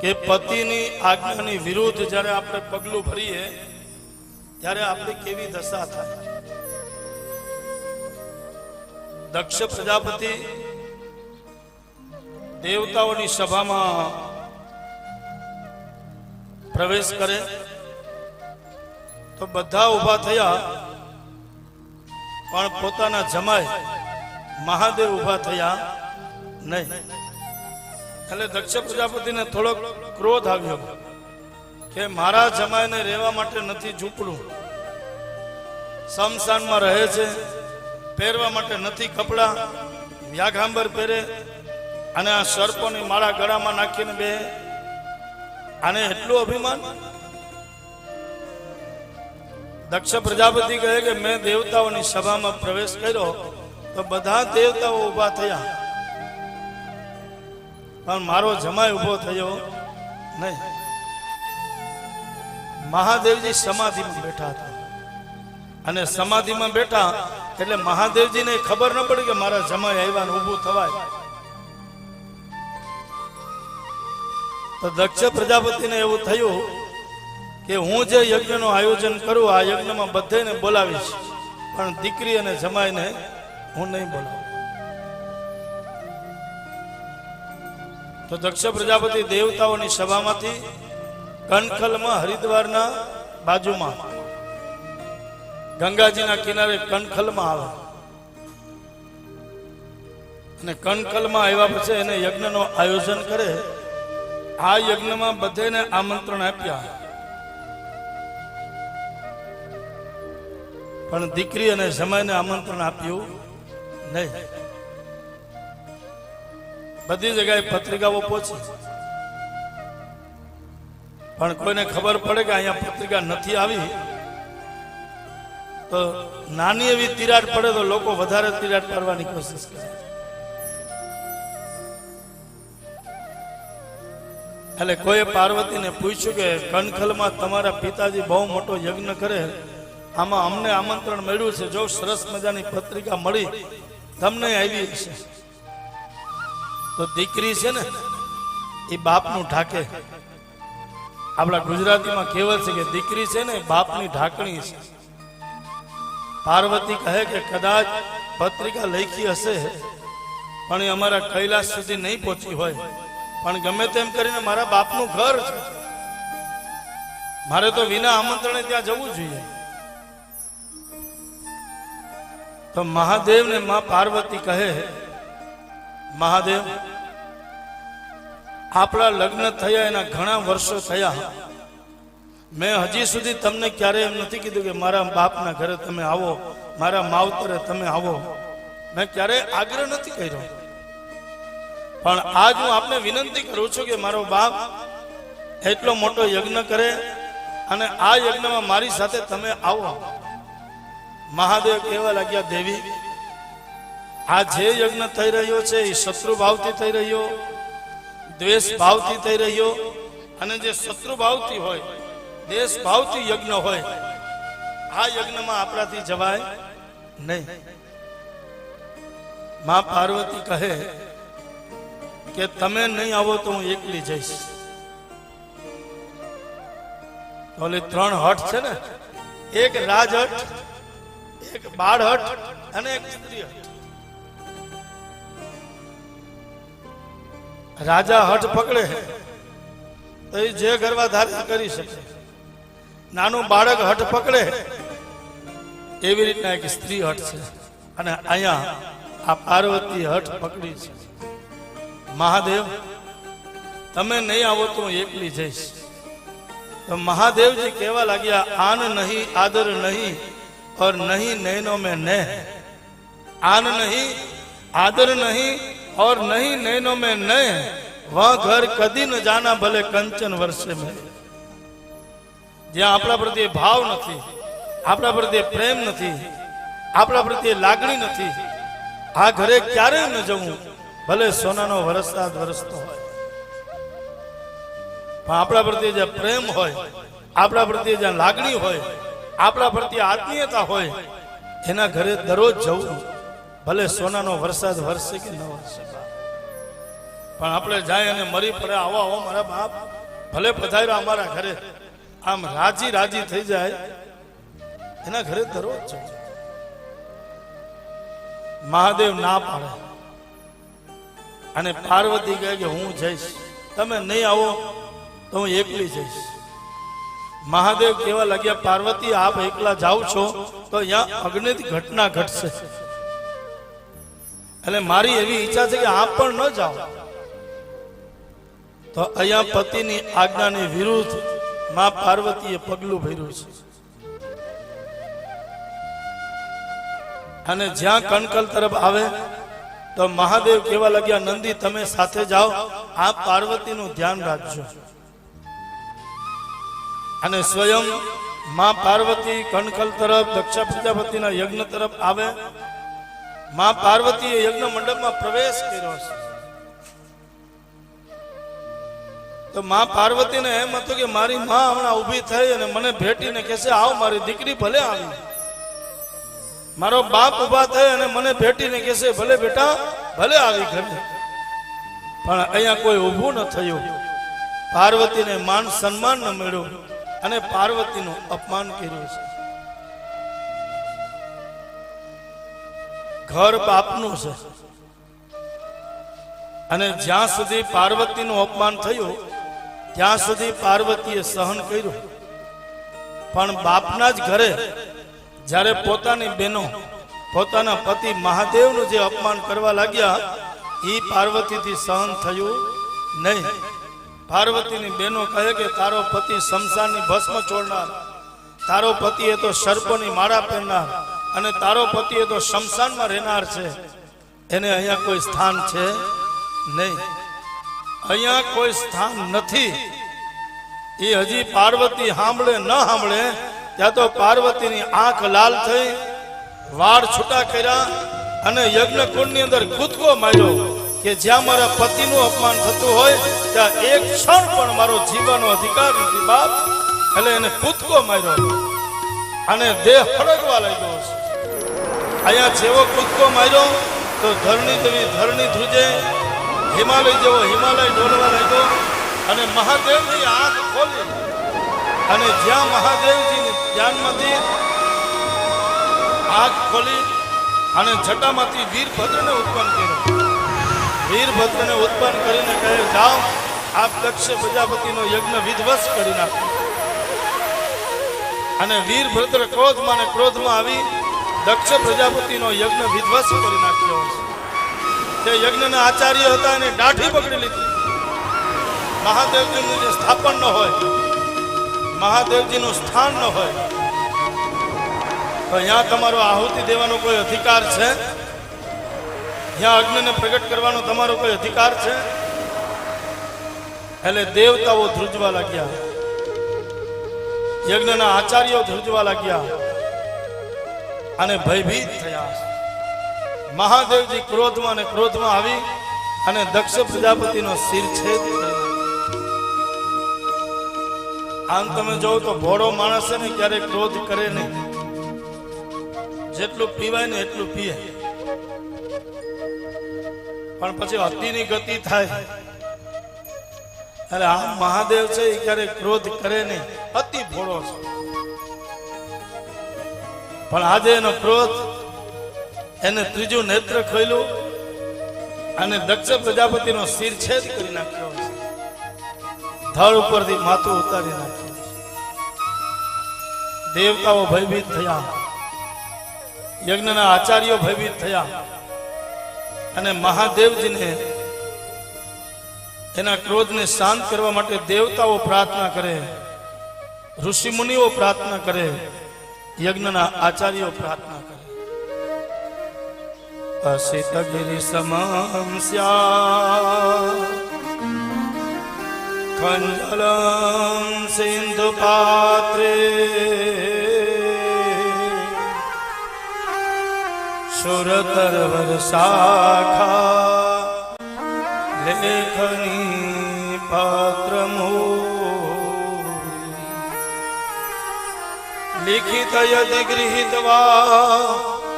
કે પતિની આજ્ઞાની વિરુદ્ધ જ્યારે આપણે પગલું ભરીએ, ત્યારે આપણી કેવી દશા થાય? દક્ષ પ્રજાપતિ દેવતાઓની સભામાં પ્રવેશ કરે. તો બધા ઊભા થયા, પણ પોતાના જમાય મહાદેવ ઊભા થયા નહીં. એટલે દક્ષ પ્રજાપતિને થોડોક ક્રોધ આવ્યો. કે મારા જમાઈને રહેવા માટે નથી ઝૂંપડું. સમસાનમાં રહે છે, પહેરવા માટે નથી કપડાં વ્યાઘાંબર પહેરે અને આ સર્પોની માળા ગળામાં નાખીને બે. આને એટલું અભિમાન? દક્ષ પ્રજાપતિ કહે કે મેં દેવતાઓની સભામાં પ્રવેશ કર્યો, તો બધા દેવતાઓ ઊભા થયા. પણ મારો જમાય ઊભો થયો નહીં. મહાદેવજી સમાધિમાં બેઠા હતા. અને સમાધિમાં બેઠા એટલે મહાદેવજીને ખબર ન પડી કે મારા જમાય આવ્યા ને ઊભું થવાય. તો દક્ષ પ્રજાપતિને એવું થયું કે હું જે યજ્ઞનું આયોજન કરું, આ યજ્ઞમાં બધાને બોલાવીશ. પણ દીકરી અને જમાઈને હું નહીં બોલાવું. તો દક્ષ પ્રજાપતિ દેવતાઓની સભામાંથી કનખલમાં હરિદ્વારના બાજુમાં, ગંગાજીના કિનારે કનખલમાં આવે. અને કનખલમાં આવ્યા પછી એને યજ્ઞનું આયોજન કરે. આ યજ્ઞમાં બધેને આમંત્રણ આપ્યા. પણ દીકરી અને જમાઈને આમંત્રણ આપ્યું નહીં. બધી જગ્યાએ પત્રિકાઓ પહોંચી. પણ કોઈને ખબર પડે કે અહીંયા પત્રિકા નથી આવી, તો નાની એવી તિરાડ પડે તો લોકો વધારે તિરાડ પાડવાની કોશિશ કરે. એટલે કોઈ પાર્વતીને પૂછ્યું કે કણખલમાં તમારા પિતાજી બહુ મોટો યજ્ઞ કરે, આમાં અમને આમંત્રણ મળ્યું છે, જો સરસ મજાની પત્રિકા મળી, તમને આવી હશે. તો દીકરી છે ને, એ બાપનું ઢાકે. આપણા ગુજરાતીમાં કહેવત છે કે દીકરી છે ને બાપની ઢાંકણી છે. પાર્વતી કહે કે કદાચ પત્રિકા લખી હશે, પણ એ અમારા કૈલાસ સુધી નહીં પહોંચી હોય. પણ ગમે તેમ કરીને મારા બાપનું ઘર છે. મારે તો વિના આમંત્રણે ત્યાં જવું જોઈએ. તો મહાદેવ ને માં પાર્વતી કહે મહાદેવ, આપણા લગ્ન થયા એના ઘણા વર્ષો થયા. મેં હજી સુધી તમને ક્યારે એમ નથી કીધું કે મારા બાપના ઘરે તમે આવો, મારા માવતરે તમે આવો. મેં ક્યારેય આગ્રહ નથી કર્યો. પણ આજ હું આપને વિનંતી કરું છું કે મારો બાપ એટલો મોટો યજ્ઞ કરે અને આ યજ્ઞમાં મારી સાથે તમે આવો. મહાદેવ કહેવા લાગ્યા, દેવી આ જે યજ્ઞ થઈ રહ્યો છે, એ શત્રુ ભાવથી થઈ રહ્યો દ્વેષ ભાવથી થઈ રહ્યો, અને જે શત્રુ ભાવથી હોય દેશ ભાવથી યજ્ઞ હોય, આ યજ્ઞમાં આપણાથી જવાય નહીં. માં પાર્વતી કહે કે, તમે નહીં આવો તો હું એકલી જઈશ. ઓલી ત્રણ હટ છે ને, એક રાજહટ એક બાળ હટ અને એક સ્ત્રી હટ રાજા હઠ પકડે. તો એ જે ગરબા ધારણ કરી શકે. નાનું બાળક હઠ પકડે. એવી રીતના એક સ્ત્રી હઠ છે. અને અહીંયા આ પાર્વતી હઠ પકડી છે. મહાદેવ, તમે નહીં આવો તો હું એકલી જઈશ. તો મહાદેવજી કહેવા લાગ્યા, આન નહીં, આદર નહીં, ઓર નહીં, નૈનો મેં ને. આન નહીં, આદર નહીં और नहीं नैनो में न वह घर कदी न जाना ભલે કંચન વર્ષે में જ્યાં આપણા પ્રત્યે ભાવ નથી આપણા પ્રત્યે પ્રેમ નથી આપણા પ્રત્યે લાગણી નથી આ ઘરે ક્યારે ન જવું ભલે સોનાનો વરસાદ વરસતો હોય પણ આપણા પ્રત્યે જે પ્રેમ હોય આપણા પ્રત્યે જ્યાં લાગણી હોય આપણા પ્રત્યે આત્મીયતા હોય એના ઘરે દરરોજ જવું ભલે સોનાનો વરસાદ વરસે કે ન વરસે પણ આપણે જાય અને મરી પડે આવો આવો મારા બાપ. ભલે પધાર્યા અમારા ઘરે. આમ રાજી રાજી થઈ જાય. એના ઘરે દરરોજ છે મહાદેવ ના પાડે. અને પાર્વતી કહે કે હું જઈશ. તમે નહીં આવો તો હું એકલી જઈશ. મહાદેવ કેવા લાગ્યા, પાર્વતી, આપ એકલા જાઓ છો તો અહીંયા અગ્નિત ઘટના ઘટશે. એટલે મારી એવી ઈચ્છા છે કે આપ પણ ન જાઓ. તો અહીંયા પતિની આજ્ઞાની વિરુદ્ધમાં પાર્વતીએ પગલું ભર્યું છે. અને જ્યાં કણકલ તરફ આવે, તો મહાદેવ કેવા લાગ્યા, નંદી, તમે સાથે જાઓ, આ પાર્વતીનું ધ્યાન રાખજો. અને સ્વયં માં પાર્વતી કણકલ તરફ, દક્ષા પ્રજાપતિના યજ્ઞ તરફ આવે માં પાર્વતીએ યજ્ઞ મંડપમાં પ્રવેશ કર્યો. છે તો માં પાર્વતીને એમ હતું કે મારી માં હમણાં ઊભી થઈ અને મને ભેટીને કહેશે, આવ મારી દીકરી ભલે આવી. મારો બાપ ઊભા થઈ અને મને ભેટીને કહેશે, ભલે બેટા, ભલે આવી ઘરે. પણ અહીંયા કોઈ ઊભું ન થયું. પાર્વતીને માન સન્માન ન મળ્યું અને પાર્વતીનું અપમાન કર્યું છે. ઘર બાપનું છે. અને જ્યાં સુધી પાર્વતીનું અપમાન થયું, ત્યાં સુધી પાર્વતીએ સહન કર્યું. પણ બાપના જ ઘરે, જ્યારે પોતાની બહેનો, પોતાના પતિ મહાદેવનું જે અપમાન કરવા લાગ્યા એ પાર્વતીથી સહન થયું નહીં. પાર્વતીની બહેનો કહે કે, તારો પતિ શમશાનની ભસ્મ છોડનાર તારો પતિ એ તો સર્પની માળા પહેરનાર. અને તારો પતિ એ તો શમશાનમાં રહેનાર છે. એને અહીંયા કોઈ સ્થાન છે નહીં. અહીંયા કોઈ સ્થાન નથી. એ હજી પાર્વતી સાંભળે ન સાંભળે ત્યાં તો પાર્વતીની આંખ લાલ થઈ, વાળ છૂટા કર્યા અને યજ્ઞ કુંડની અંદર કૂદકો માર્યો કે જ્યાં મારા પતિનું અપમાન થતું હોય, ત્યાં એક ક્ષણ પણ મારો જીવવાનો અધિકાર નથી બાપ. એટલે એને કૂદકો માર્યો અને દેહ હળગવા લાગ્યો છે. અહીંયા જેવો કૂદકો માર્યો તો ધરણી જેવી ધરણી ધ્રુજે, હિમાલય જેવો હિમાલય ડોલવા લાગ્યો અને મહાદેવની આંખ ખોલી. અને જ્યાં મહાદેવજીની ધ્યાનમાંથી આંખ ખોલી અને જટામાંથી વીરભદ્રને ઉત્પન્ન કર્યો. વીરભદ્રને ઉત્પન્ન કરીને કહે, જાઓ, આપ દક્ષ પ્રજાપતિનો યજ્ઞ વિધ્વસ કરી નાખો. અને વીરભદ્ર ક્રોધમાં ને ક્રોધમાં આવી દક્ષ પ્રજાપતિનો યજ્ઞ વિધ્વસ કરી નાખ્યો છે. તે યજ્ઞના આચાર્ય હતા એને દાઢી પકડી લીધી. મહાદેવજીનું જે સ્થાપન ન હોય, મહાદેવજીનું સ્થાન ન હોય, તો અહીંયા તમારો આહુતિ દેવાનો કોઈ અધિકાર છે? ત્યાં અગ્નિને પ્રગટ કરવાનો તમારો કોઈ અધિકાર છે? એટલે દેવતાઓ ધ્રુજવા લાગ્યા. યજ્ઞના આચાર્યો ધ્રુજવા લાગ્યા. અને ભયભીત થયા. મહાદેવજી ક્રોધમાં અને ક્રોધમાં આવી અને દક્ષ પ્રજાપતિનો શિરછેદ આમ તમે જોવો તો ભોળો માણસ છે ને ક્યારેક ક્રોધ કરે નહીં. જેટલું પીવાય ને એટલું પીએ. પણ પછી અતિની ગતિ થાય. અરે આ મહાદેવ છે એ ક્યારેક ક્રોધ કરે નહીં. અતિ ભોળો છે. પણ આજે એનો ક્રોધ એને ત્રીજું નેત્ર ખોલ્યું અને દક્ષ પ્રજાપતિનો શિરછેદ કરી નાખ્યો ધળ ઉપરથી માથું ઉતારી નાખ્યું દેવતાઓ ભયભીત થયા. યજ્ઞના આચાર્યો ભયભીત થયા. અને મહાદેવજીને એના ક્રોધને શાંત કરવા માટે દેવતાઓ પ્રાર્થના કરે ઋષિ મુનિઓ પ્રાર્થના કરે યજ્ઞના આચાર્યો પ્રાર્થના કરે. અસિત ગિરિ સમમ સ્યા ખંજલમ સિંધુ પાત્રે. સુરતરવર શાખા. લેખની પાત્રમો લિખિત યદિ ગૃહીત્વા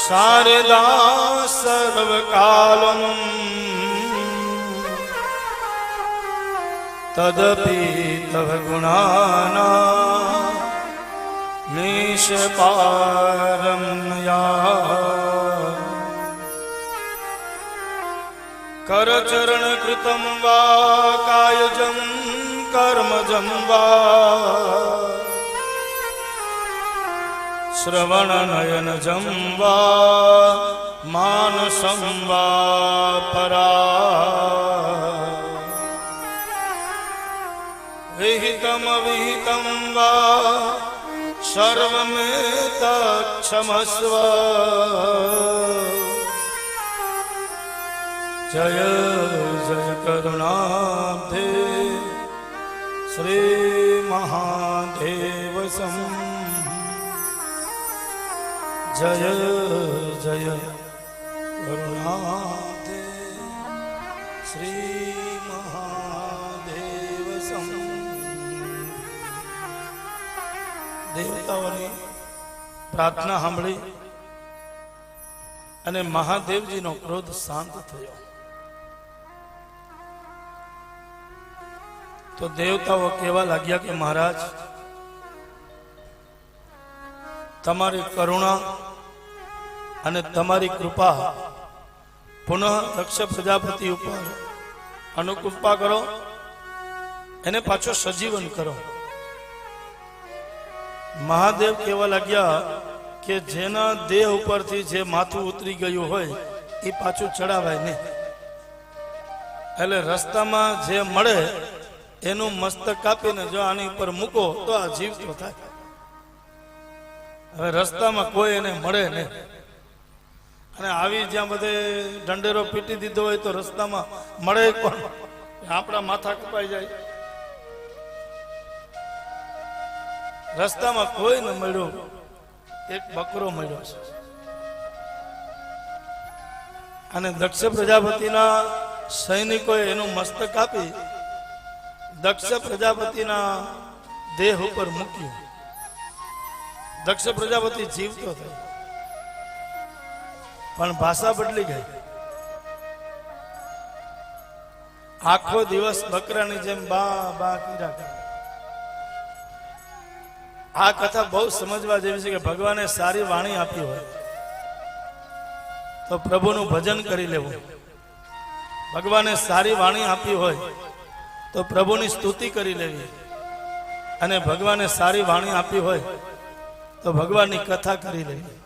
શારદા સર્વકાલમ તદપિ તવ ગુણાના નિષ્પારમ યા કરચરણ કૃતમ વા કાયજમ કર્મજમ વા શ્રવણનયનજં જમવા, માન સંવા પરા. વિહિતમ વિહિતમ વા સર્વમેતક્ષમસ્વ જય જય કરુણાબ્ધે શ્રી મહાદેવ સમ જય જય કરુણાબ્ધે શ્રી મહાદેવ દેવતાઓની પ્રાર્થના સાંભળી અને મહાદેવજીનો ક્રોધ શાંત થયો. તો દેવતાઓ કહેવા લાગ્યા કે મહારાજ, તમારી કરુણા અને તમારી કૃપા પુનઃ દક્ષ પ્રજાપતિ ઉપર અનુકૃપા કરો, એને પાછો સજીવન કરો. મહાદેવ કહેવા લાગ્યા કે જેના દેહ ઉપરથી જે માથું ઉતરી ગયું હોય, એ પાછું ચડાવાય નહીં. એટલે રસ્તામાં જે મળે, એનું મસ્તક કાપીને જો આની ઉપર મૂકો, તો આ જીવતો થાય. હવે રસ્તામાં કોઈ એને મળે નહીં. અને આવી જ્યાં બધે દંડેરો પીટી દીધો હોય તો રસ્તામાં મળે કોણ? આપણા માથા કપાઈ જાય. રસ્તામાં કોઈ ન મળ્યું. એક બકરો મળ્યો છે. અને દક્ષ પ્રજાપતિના સૈનિકોએ એનું મસ્તક આપી દક્ષ પ્રજાપતિના દેહ ઉપર મૂક્યું. દક્ષ પ્રજાપતિ જીવતો થયો. પણ ભાષા બદલી ગઈ. આખો દિવસ બકરાની જેમ બા બા કીધા આ કથા બહુ સમજવા જેવી છે કે ભગવાને સારી વાણી આપી હોય તો પ્રભુનું ભજન કરી લેવું. ભગવાને સારી વાણી આપી હોય તો પ્રભુની સ્તુતિ કરી લેવી. અને ભગવાને સારી વાણી આપી હોય તો ભગવાનની કથા કરી લેવી.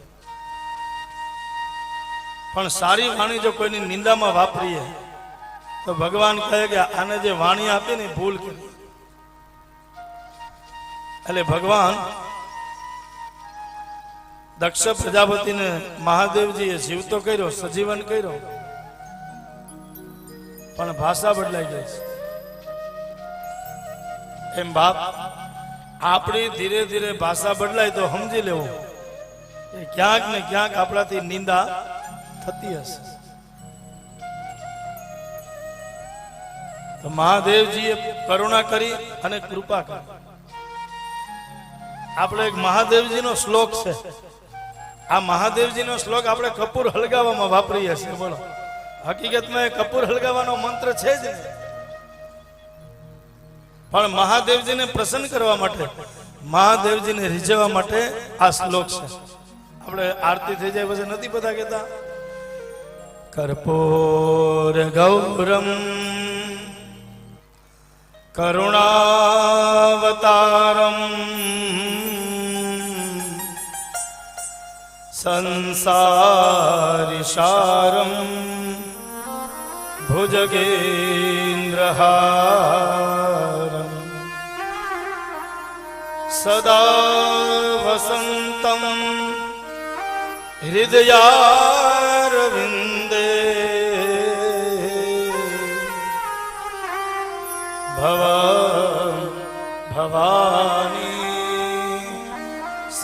પણ સારી વાણી જો કોઈની નિંદામાં વાપરીએ, તો ભગવાન કહે કે આને જે વાણી આપી ને ભૂલ કરી. એટલે ભગવાન દક્ષ પ્રજાપતિને મહાદેવજીએ જીવતો કર્યો, સજીવન કર્યો, પણ ભાષા બદલાઈ ગઈ છે. એમ બાપ, આપણી ધીરે ધીરે ભાષા બદલાય તો સમજી લેવું. ક્યાંક ને ક્યાંક આપણાથી નિંદા થતી હશે. તો મહાદેવજીએ કરુણા કરી અને કૃપા કરી. આપણે એક મહાદેવજીનો શ્લોક છે. આ મહાદેવજીનો શ્લોક આપણે કપૂર હળગાવવામાં વાપરીએ છીએ, બોલો. હકીકતમાં કપૂર હળગાવવાનો મંત્ર છે જ પણ મહાદેવજીને પ્રસન્ન કરવા માટે, મહાદેવજીને રીઝવવા માટે આ શ્લોક છે. આપણે આરતી થઈ જાય પછી નથી બધા કહેતા કર્પૂર ગૌરમ કરુણાવતારમ સંસારિસારમ सदा સદા વસંતમ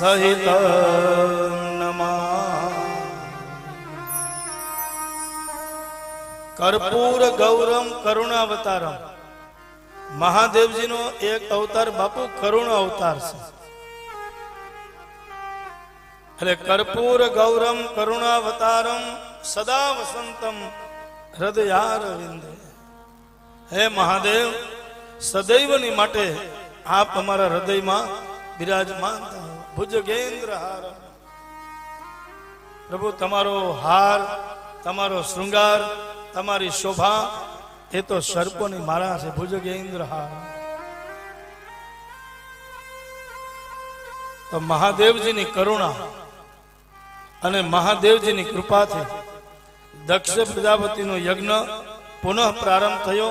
સહિત કર્પૂર ગૌરમ કરુણાવતારમ મહાદેવજીનો એક અવતાર બાપુ કરુણ અવતાર છે એટલે કર્પૂર ગૌરમ કરુણાવતારમ સદા વસંતમ હૃદયારવિંદ હે મહાદેવ સદૈવની માટે આપ અમારા હૃદયમાં બિરાજમાન. ભુજગેન્દ્ર હાર. પ્રભુ, તમારો હાર, તમારો શૃંગાર, તમારી શોભા, એ તો સર્પોની મારા છે ભુજગેન્દ્ર હાર. તો મહાદેવજીની કરુણા અને મહાદેવજીની કૃપાથી દક્ષ પ્રજાપતિનો યજ્ઞ પુનઃ પ્રારંભ થયો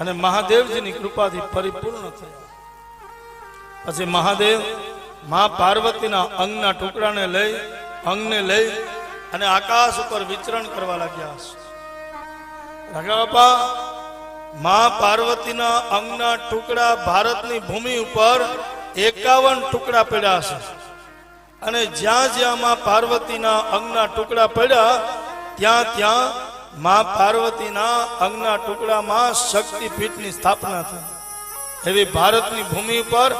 અને મહાદેવજીની કૃપાથી પરિપૂર્ણ થયો. પછી મહાદેવ મા પાર્વતીના અંગના ટુકડાને લઈ, અંગને લઈ અને આકાશ ઉપર વિચરણ કરવા લાગ્યા. છે રાઘાબાપા મા પાર્વતીના અંગના ટુકડા ભારતની ભૂમિ ઉપર એકાવન ટુકડા પડ્યા છે. અને જ્યાં જ્યાં મા પાર્વતીના અંગના ટુકડા પડ્યા, ત્યાં ત્યાં મા પાર્વતીના અંગના ટુકડામાં શક્તિપીઠની સ્થાપના થઈ. એવી ભારતની ભૂમિ પર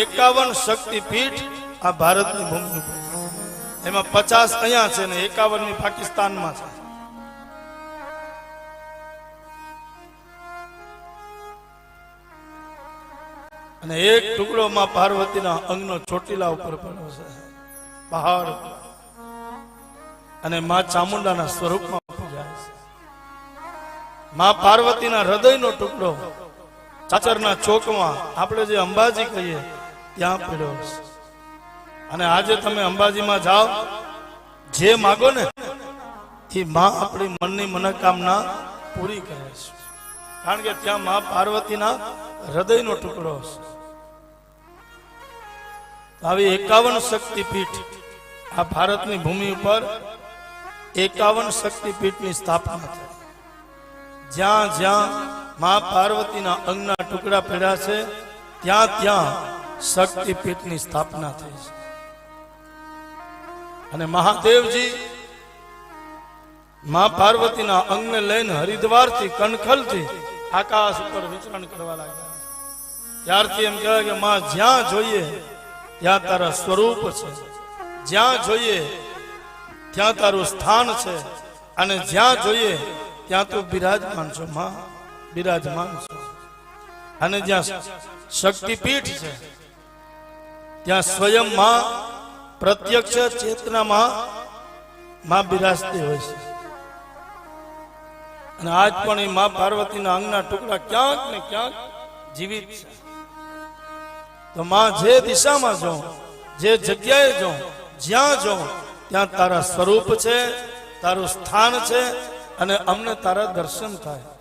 એકાવન શક્તિપીઠ આ ભારતની ભૂમિ પર એમાં પચાસ અહીંયા છે ને એકાવનની પાકિસ્તાનમાં છે. અને એક ટુકડો માં પાર્વતીના અંગનો ચોટીલા ઉપર પડ્યો છે. પહાડ અને માં ચામુંડાના સ્વરૂપમાં પૂજાય છે. માં પાર્વતીના હૃદયનો ટુકડો ચાચરના ચોકમાં આપણે જે અંબાજી કહીએ, ત્યાં પડ્યો. અને આજે તમે અંબાજીમાં જાઓ, જે માગો ને, એ માં આપણી મનની મનોકામના પૂરી કરે છે. કારણ કે ત્યાં માં પાર્વતીના હૃદયનો ટુકડો છે આવી એકાવન શક્તિપીઠ આ ભારતની ભૂમિ ઉપર એકાવન શક્તિપીઠની સ્થાપના થઈ. જ્યાં જ્યાં મા પાર્વતીના અંગના ટુકડા પડ્યા છે, ત્યાં ત્યાં શક્તિપીઠની સ્થાપના થઈ છે. અને મહાદેવજી મા પાર્વતીના અંગને લઈને હરિદ્વારથી કનખલથી આકાશ ઉપર વિચરણ કરવા લાગ્યા. ત્યારથી એમ કહેવાય કે માં જ્યાં જોઈએ ત્યાં તારા સ્વરૂપ છે. જ્યાં જોઈએ ત્યાં તારું સ્થાન છે. અને જ્યાં જોઈએ ત્યાં તું બિરાજમાન છો, માં. બિરાજમાન છો. અને જ્યાં શક્તિપીઠ છે, ત્યાં સ્વયં માં પ્રત્યક્ષ ચેતનામાં માં બિરાજતી હોય છે. અને આજ પણ એ માં પાર્વતીના અંગના ટુકડા ક્યાંક ને ક્યાંક જીવિત છે. તો માં જે દિશામાં જો, જે જગ્યાએ જો, જ્યાં જો, ત્યાં તારા સ્વરૂપ છે, તારું સ્થાન છે, અને અમને તારા દર્શન થાય.